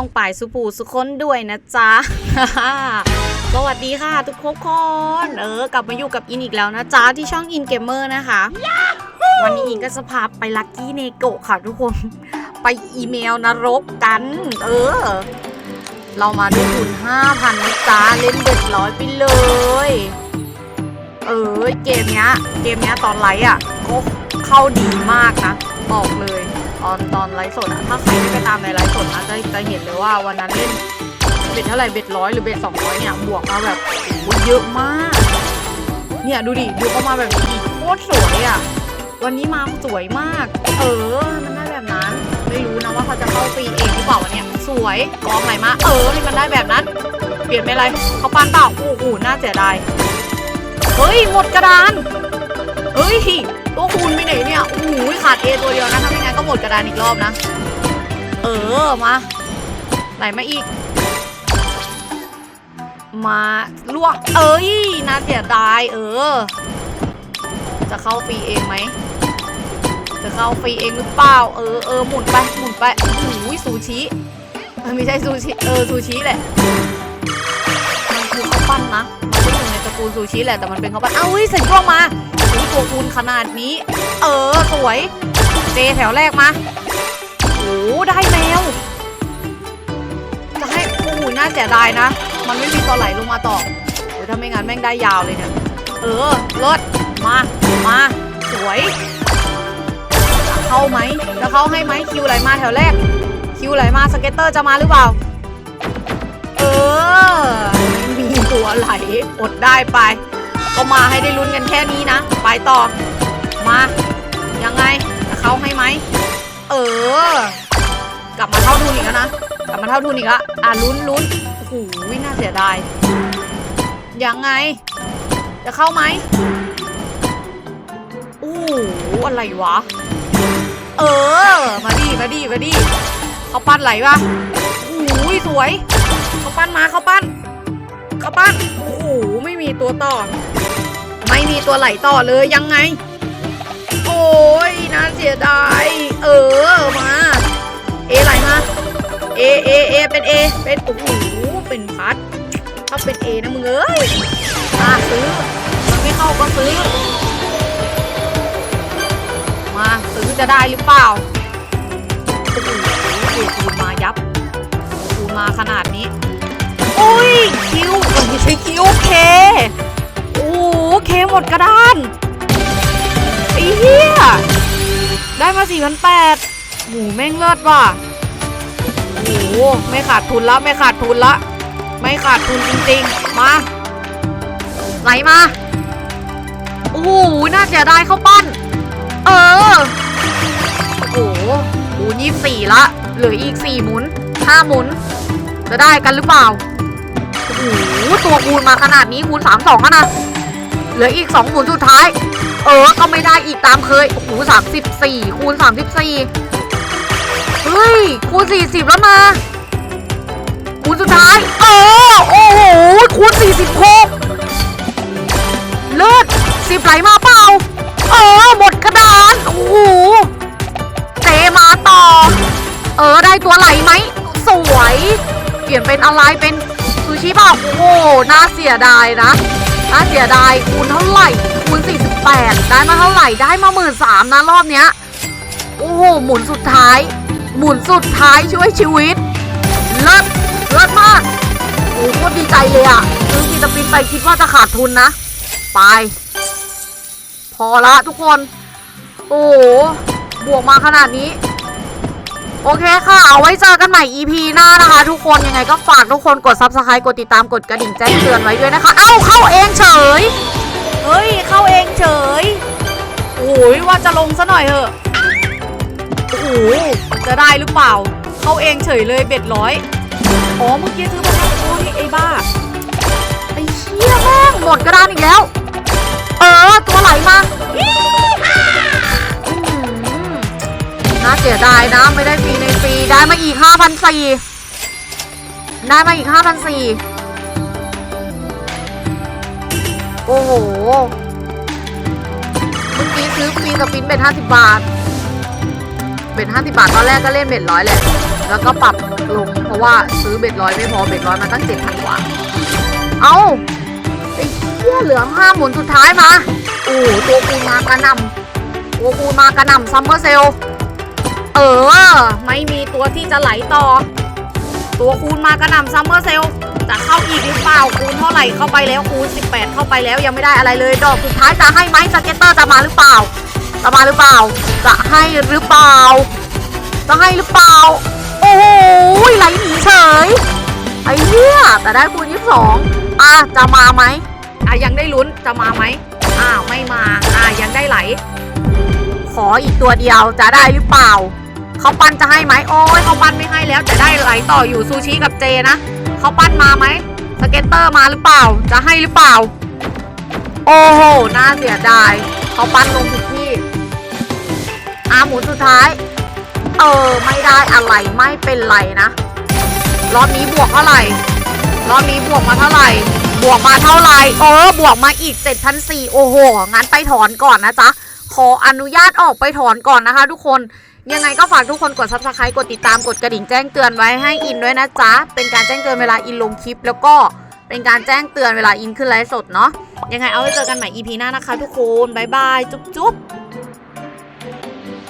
องป้องป่ายสุปูสุคนด้วยนะจ๊ะ สวัสดีค่ะ ทุกคนเออกลับมาอยู่กับอินอีกแล้วนะจ๊ะ ที่ช่องอินเกมเมอร์นะคะ วันนี้อินก็จะพาไปลักกี้เนโกะค่ะทุกคน ไปอีเมลนรกกัน เออ เรามาด้วยทุน5,000นะจ๊ะ เล่นเด็ดร้อยไปเลย เออเกมเนี้ย เกมเนี้ยตอนไลฟ์อะก็เข้าดีมากนะ บอกเลย ตอนตอนไลฟ์สดอะถ้าใครได้ไปตามในไลฟ์สดนะจะจะเห็นเลยว่าวันนั้นเล่นเบ็ดเท่าไหร่เบ็ดร้อยหรือเบ็ดสองร้อยเนี่ยบวกมาแบบโอ้โหเยอะมาก เนี่ยดูดิดูเขามาแบบนี้โคตรสวยอะวันนี้มาสวยมาก เออ มันได้แบบนั้น ไม่รู้นะว่าเขาจะเข้าฟรีเองหรือเปล่าวันเนี้ยสวยกองไหนมา เออให้มันได้แบบนั้น เปลี่ยนไปอะไรเขาปานเปล่าโอ้โหน่าเสียดายเฮ้ย หมดกระดาน เฮ้ย ตัวคูณไปไหนเนี่ย โอ้โหขาดเอตัวเดียวนะถ้าไม่งั้นก็หม ดกระดานอีกรอบนะ เออ มา ไหลมาอีก มาลวก เอ้ยน่าเสียดาย เออ จะเข้าฟรีเองไหม จะเข้าฟรีเองหรือเปล่า เออเออหมุนไป หมุนไปโอ้โหซูชิเออไม่ใช่ซูชิ เออ ซูชิแหละ มันคือข้าวปั้นนะ มันก็อยู่ในตระกูลซูชิแหละ แต่มันเป็นข้าวปั้น เอ้าเฮ้ยใส่กล้องมาอุ้ยตัวคูณขนาดนี้ เออ สวย เจแถวแรกมาโอ้ได้แมวจะให้โอ้น่าเสียดายนะ มันไม่มีตัวไหลลงมาต่อโอ้ยถ้าไม่งั้นแม่งได้ยาวเลยเนี่ย เออรถมา มา สวย เข้าไหมจะเข้าให้ไหมคิวไหลมาแถวแรก คิวไหลมาสเก็ตเตอร์จะมาหรือเปล่า เออไม่มีตัวไหลอดได้ไป ก็มาให้ได้ลุ้นกันแค่นี้นะ ไปต่อ มา ยังไง เข้าให้ไหม เออ กลับมาเท่าทุนอีกแล้วนะ กลับมาเท่าทุนอีกแล้วอะลุ้นลุ้นโอ้โหน่าเสียดาย ยังไง จะเข้าไหมโอ้โหอะไรวะ เออ มาดิ มาดิ มาดิ เขาปั้นไหลปะโอ้ยสวย เขาปั้นมาเขาปั้น เขาปั้น โอ้โห ไม่มีตัวต่อ ไม่มีตัวไหลต่อเลยยังไง โอ้ย น่าเสียดายเออ มา เอไหลมาเอเอเอเป็นเอเป็นโอ้โหเป็นพัดถ้าเป็นเอนะมึงเอ้ยมาซื้อ มันไม่เข้าก็ซื้อ มาซื้อจะได้หรือเปล่าโอ้โหคูณมายับคูณมาขนาดนี้ อุ้ยคิวเอ้ยไม่ใช่คิวเค ได้มา4 8 0 0หมูแม่งเลิศว่ะโอ้โหไม่ขาดทุนละไม่ขาดทุนละ ไม่ขาดทุนจริงๆ มาไหลมา โอ้โหน่าเสียดายเข้าปั้น เออ โอ้โหหมูยี่สี่ละ เหลืออีกสี่หมุนห้าหมุน จะได้กันหรือเปล่า โอ้โห ตัวคูณมาขนาดนี้คูณสามสองนะ เหลืออีกสองหมุนสุดท้าย เออ ก็ไม่ได้อีกตามเคย โอ้โหสามสิบสี่คูณสามสิบสี่เฮ้ย คูณสี่สิบแล้วนะคูณสุดท้าย เออ โอ้โห คูณสี่สิบหกเลิศสิบไหลมาเปล่า เออ หมดกระดาน โอ้โห เจมาต่อ เออ ได้ตัวไหลไหม สวย เปลี่ยนเป็นอะไร เป็นซูชิเปล่า โอ้โห น่าเสียดายนะ น่าเสียดาย คูณเท่าไหร่ คูณ48ได้มาเท่าไหร่ได้มาหมื่นสามนะรอบเนี้ย โอ้โหหมุนสุดท้าย หมุนสุดท้ายช่วยชีวิตเลิศเลิศมากโอ้โหดีใจเลยอะซื้อกีตาปินไปคิดว่าจะขาดทุนนะ ไป พอละทุกคน โอ้โหบวกมาขนาดนี้โอเคค่ะ เอาไว้เจอกันใหม่ EP หน้านะคะ ทุกคน ยังไงก็ฝากทุกคนกด subscribe กดติดตาม กดกระดิ่งแจ้งเตือนไว้ด้วยนะคะ เอ้าเข้าเองเฉย เฮ้ย เข้าเองเฉย โอ้ยว่าจะลงซะหน่อยเถอะ โอ้โหจะได้หรือเปล่า เข้าเองเฉยเลยเบ็ดร้อยอ๋อเมื่อกี้ซื้อมาแล้วโอ้ยไอ้บ้า ไอ้เชี่ยแม่งหมดกระดานอีกแล้ว เออ ตัวไหลมาน่าเสียดายนะ ไม่ได้ฟรีในฟรีได้มาอีก 5,400ได้มาอีก 5,400 โอ้โหเมื่อกี้ซื้อฟรีกับปินเป็น50บาท เบ็ดห้าสิบาทตอนแรกก็เล่นเบ็ดร้อยแหละ แล้วก็ปรับลงเพราะว่าซื้อเบ็ดร้อยไม่พอเบ็ดร้อยมันตั้งเจ็ดพันกว่า เอาไอ้เหี้ยเหลือห้าหมุนสุดท้ายมา โอ้โหตัวคูมากระนำตัวคูมากระนำซัมเมอร์เซลเออ ไม่มีตัวที่จะไหลต่อ ตัวคูณมากระนำซัมเมอร์เซล จะเข้าอีกหรือเปล่าคูณเท่าไหร่เข้าไปแล้วคูณ18 เข้าไปแล้วยังไม่ได้อะไรเลย ดอกสุดท้ายจะให้ไหมสเก็ตเตอร์จะมาหรือเปล่าจะมาหรือเปล่า จะให้หรือเปล่า จะให้หรือเปล่า โอ้โหไหลหนีเฉยไอ้เนี่ยแต่ได้คูณ22อะจะมาไหมอะยังได้ลุ้นจะมาไหมอ่าไม่มาอะยังได้ไหล ขออีกตัวเดียวจะได้หรือเปล่าเขาปั้นจะให้ไหมโอ้ยเขาปั้นไม่ให้แล้วจะได้ไหลต่ออยู่ซูชิกับเจนะ เขาปั้นมาไหมสเก็ตเตอร์มาหรือเปล่า จะให้หรือเปล่า โอ้โห น่าเสียดาย เขาปั้นลงผิดที่อาหมุนสุดท้าย เออ ไม่ได้อะไรไม่เป็นไรนะ รอบนี้บวกเท่าไหร่ รอบนี้บวกมาเท่าไหร่ บวกมาเท่าไหร่ เออ บวกมาอีก7,400โอ้โห งั้นไปถอนก่อนนะจ๊ะ ขออนุญาตออกไปถอนก่อนนะคะ ทุกคน ยังไงก็ฝากทุกคนกด subscribe กดติดตามกดกระดิ่งแจ้งเตือนไว้ให้อินด้วยนะจ๊ะ เป็นการแจ้งเตือนเวลาอินลงคลิป แล้วก็เป็นการแจ้งเตือนเวลาอินขึ้นไลฟ์สดเนาะยังไงเอาไว้เจอกันใหม่ EP หน้านะคะ ทุกคนบ๊ายบายจุ๊บจุ๊บ